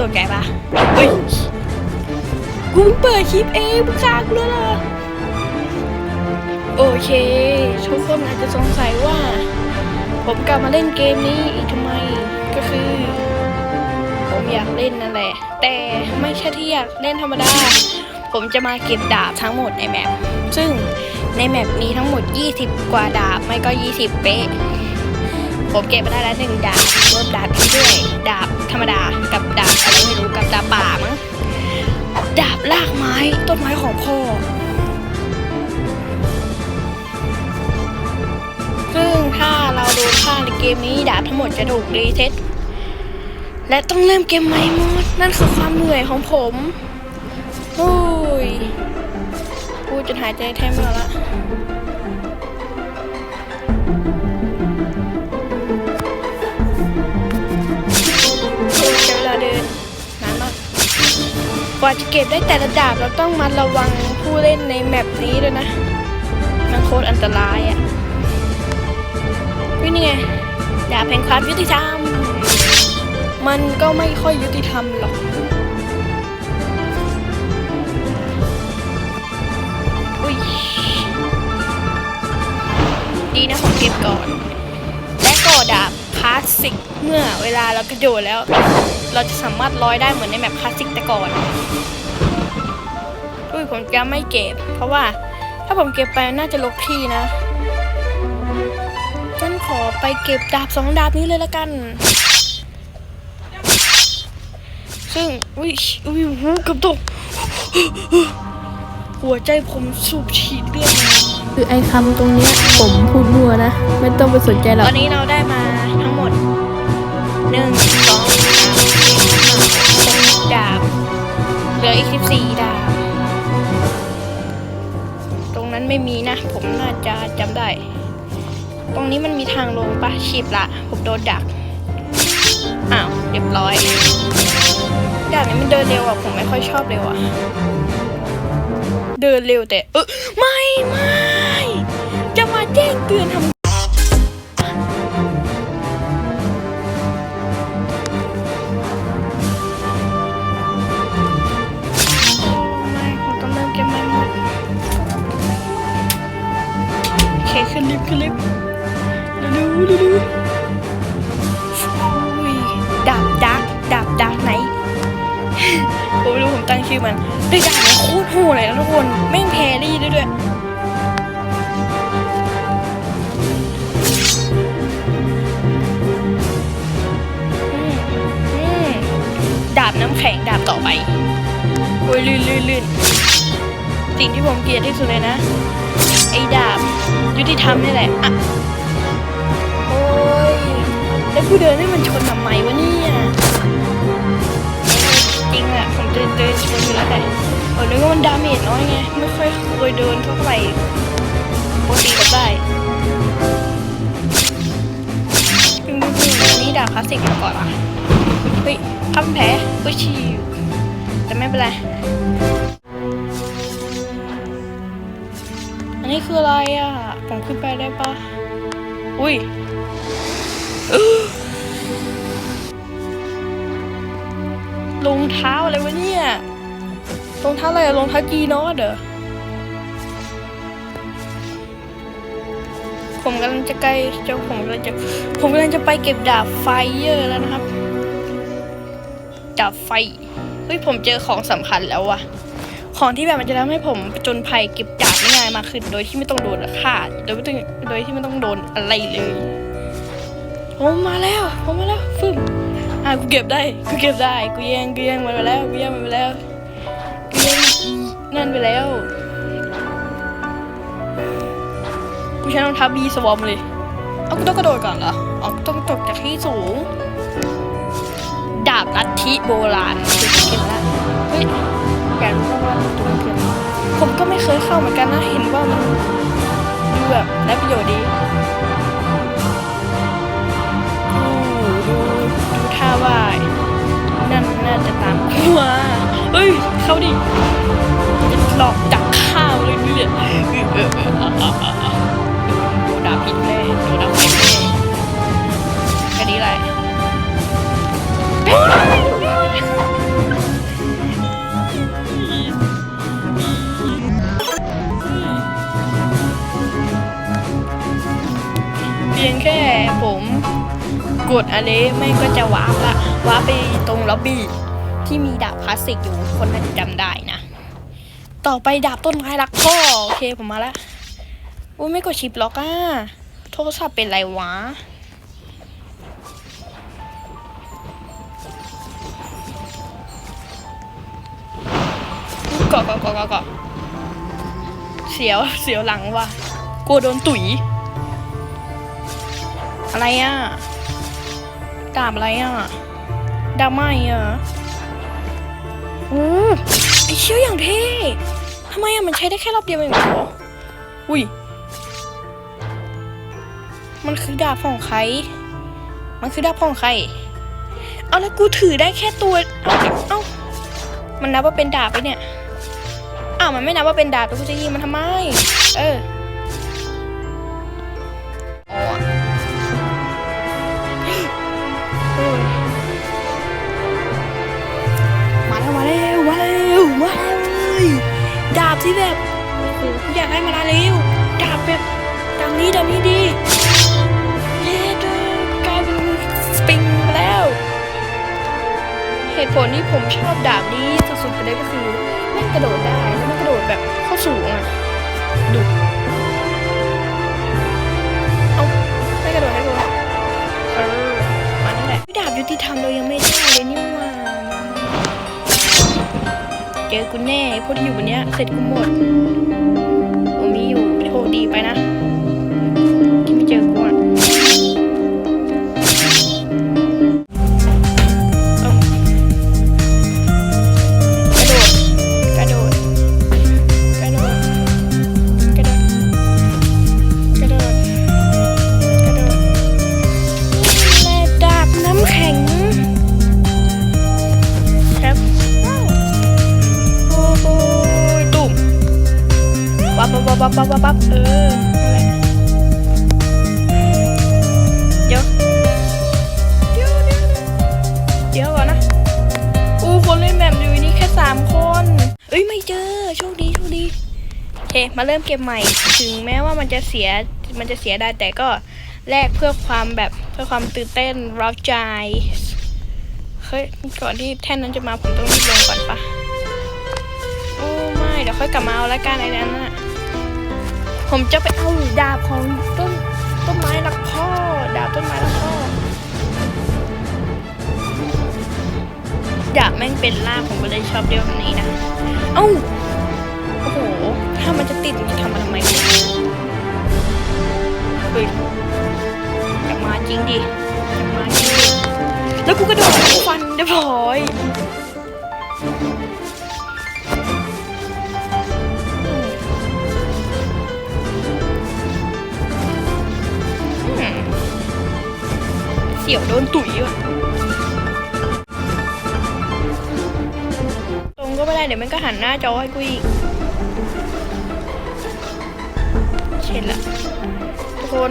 ตัวแกปะเฮ้ยกูเปิดคลิปเองมึงฆ่ากูแล้วเหรอโอเค ทุกคนอาจจะสงสัยว่า ผมกลับมาเล่นเกมนี้อีกทำไมก็คือ ผมอยากเล่นนั่นแหละ แต่ไม่ใช่ที่อยากเล่นธรรมดา ผมจะมาเก็บดาบทั้งหมดในแมปซึ่งในแมปมีทั้งหมด 20 กว่าดาบ ไม่ก็ 20 เป๊ะ ผมเก็บมาได้แล้วหนึ่งดาบรวมดาบด้วย ดาบธรรมดา ต้นไม้ของพ่อซึ่งถ้าเราดูค่าในเกมนี้ดาบทั้งหมดจะถูกรีเซ็ตและต้องเริ่มเกมใหม่หมด นั่นคือความเหนื่อยของผมโอ้ยพูดจนหายใจแทบไม่ออกละ กว่าจะเก็บได้แต่ละดาบเราต้องมาระวังผู้เล่นในแมปนี้ด้วยนะมันโคตรอันตรายอะ่ะวินี่ไงดาบแห่งความยุติธรรม มันก็ไม่ค่อยยุติธรรมหรอก สสิก เมื่อเวลาเรากระโดดแล้ว เราจะสามารถลอยได้เหมือนในแมปคลาสสิกแต่ก่อนอุ้ยผมจะไม่เก็บ เพราะว่าถ้าผมเก็บไปน่าจะลกที่นะฉันขอไปเก็บดาบสองดาบนี้เลยละกัน ซึ่งอุ้ยอุ้ยหูเกับตกหัวใจผมสูบฉีดเลือดมาคือไอ้คำตรงเนี้ยผมพูดมั่วนะ ไม่ต้องไปสนใจหรอกตอนนี้เราได้มาทั้งหมด หนึ่งสองสามสี่ห้าหกดาบเหลืออีกสิบสี่ดาบ ตรงนั้นไม่มีนะ ผมน่าจะจำได้ ตรงนี้มันมีทางลงปะชีบละ ผมโดนดัก อ้าว เรียบร้อยดาบนี้มันเดินเร็วอะผมไม่ค่อยชอบเร็วอะเดินเร็วแต่ เออไม่ไม่จะมาแจ้งเตือนทำ เร็วๆเร็วอุ้ยดาบดักดาบดักไหนผมไม่รู้ผมตั้งชื่อมันแต่ดาบโคตรโหดเลยนะทุกคนแม่งแพรี่ด้วยด้วยดาบน้ำแข็งดาบต่อไปโอ้ยลื่นลื่นลื่นสิ่งที่ผมเกลียดที่สุดเลยนะ ไอ้ดาบยุติธรรมนี่แหละอะ แล้วกูเดินให้มันชนทำไมวะเนี่ยจริงอะผมเดินเดินชนอยู่แล้วแต่ผมนึกว่ามันดาเมจน้อยไงไม่ค่อยเคยเดินเท่าไหร่ปกติก็ได้อืมอันนี้ดาคลาสสิกมาก่อนอะเฮ้ยทำแผลเฮ้ยชิวแต่ไม่เป็นไรอันนี้คืออะไรอะผมขึ้นไปได้ปะอุ้ย รองเท้าอะไรวะเนี่ยรองเท้าอะไรอะรองเท้าจีนอสเหรอผมกำลังจะใกล้เจ้าผมกำลังจะผมกำลังจะไปเก็บดาบไฟเยอร์แล้วนะครับ ดาบไฟ เฮ้ยผมเจอของสำคัญแล้วว่ะ ของที่แบบมันจะทำให้ผมจนภัยเก็บดาบง่ายมากขึ้น โดยที่ไม่ต้องโดนฆ่าโดยไม่ต้องโดยที่ไม่ต้องโดนอะไรเลย ผมมาแล้วผมมาแล้วฟึ่มอะกูเก็บได้กูเก็บได้กูแย่งกูแย่งมันไปแล้วกูแย่งมันไปแล้วกูแย่งอีนั่นไปแล้วกูใช้รองเท้าบีสวอมเลยเอากูต้องกระโดดก่อนเหรออ๋อกูต้องตกจากที่สูง ดาบลัทธิโบราณอเก็บแล้วเฮ้ยอยากรู้ว่าตัวมันคืออะไรผมก็ไม่เคยเข้าเหมือนกันนะเห็นว่ามันดูแบบได้ประโยชน์ดี ท่าว่านั่นน่าจะตามกูว่าเฮ้ย เข้าดิหลอกจับข้าวเลยเนี่ยโดนดาพิษแน่โดนดาพิษแน่แค่นี้แหละเพียงแค่ กดอะไรแม่ก็จะวาร์ปละวาร์ปไปตรงล็อบบี้ที่มีดาบคลาสสิกอยู่คนน่าจะจำได้นะ ต่อไปดาบต้นไม้รักพ่อโอเคผมมาละอุ้ยไม่กดชิปล็อกอะโทรศัพท์เป็นไรวะเกาะเกาะเกาะเกาะเกาะเสียวเสียวหลังว่ะกลัวโดนตุ๋ยอะไรอะ ดาบอะไรอะ ดาบไหมอะโอ้ไอเชี่ยวอย่างเท่ทำไมอะมันใช้ได้แค่รอบเดียวเองเหรออุ้ย มันคือดาบของใคร มันคือดาบของใคร เอาแล้วกูถือได้แค่ตัว เอาเอามันนับว่าเป็นดาบไปเนี่ยอ้าวมันไม่นับว่าเป็นดาบแต่กูจะยิงมันทำไม เอออ๋ ที่แบบโอ้โหกูอยากให้มานานแล้วดาบแบบดาบนี้ดาบนี้ดีเย้เดอกลายเป็นสปริงไปแล้ว เหตุผลที่ผมชอบดาบนี้สุดๆไปเลยก็คือแม่งกระโดดได้แล้วมันกระโดดแบบเข้าสูงอะดุเอาไม่กระโดดให้กูเออมานั่นแหละดาบยุติธรรมเรายังไม่ได้เลยนี่หว่า เจอกูแน่พวกที่อยู่บนเนี้ยเสร็จกูหมดผมมีอยู่โชคดีไปนะ ที่ไม่เจอกู วับวับวับวับวับวับวับเออนั่นแหละเดี๋ยวเดี๋ยวเดี๋ยวเดี๋ยวก่อนนะอู้คนเล่นแบบอยู่นี่แค่สามคน เอ้ยไม่เจอโชคดีโชคดีโอเคมาเริ่มเกมใหม่ ถึงแม้ว่ามันจะเสียมันจะเสียได้แต่ก็แลกเพื่อความแบบเพื่อความตื่นเต้นร้าวใจเฮ้ยก่อนที่แท่นนั้นจะมาผมต้องรีบลงก่อนปะโอ้ไม่เดี๋ยวค่อยกลับมาเอาละกันไอ้นั้นน่ะ ผมจะไปเอาดาบของต้นต้นไม้รักพ่อ ดาบต้นไม้รักพ่อ ดาบแม่งเป็นล่าผมก็เลยชอบเดียวแบบนี้นะ เอ้า โอ้โห ถ้ามันจะติดมันจะทำมาทำไมเนี่ยเฮ้ยจะมาจริงดิจะมาจริงแล้วกูกระโดดฟันเรียบร้อยี่ยวโดนตุ๋ยอะตรงก็ไม่ได้เดี๋ยวมันก็หันหน้าจอให้กูอีกเช่นละทุกคน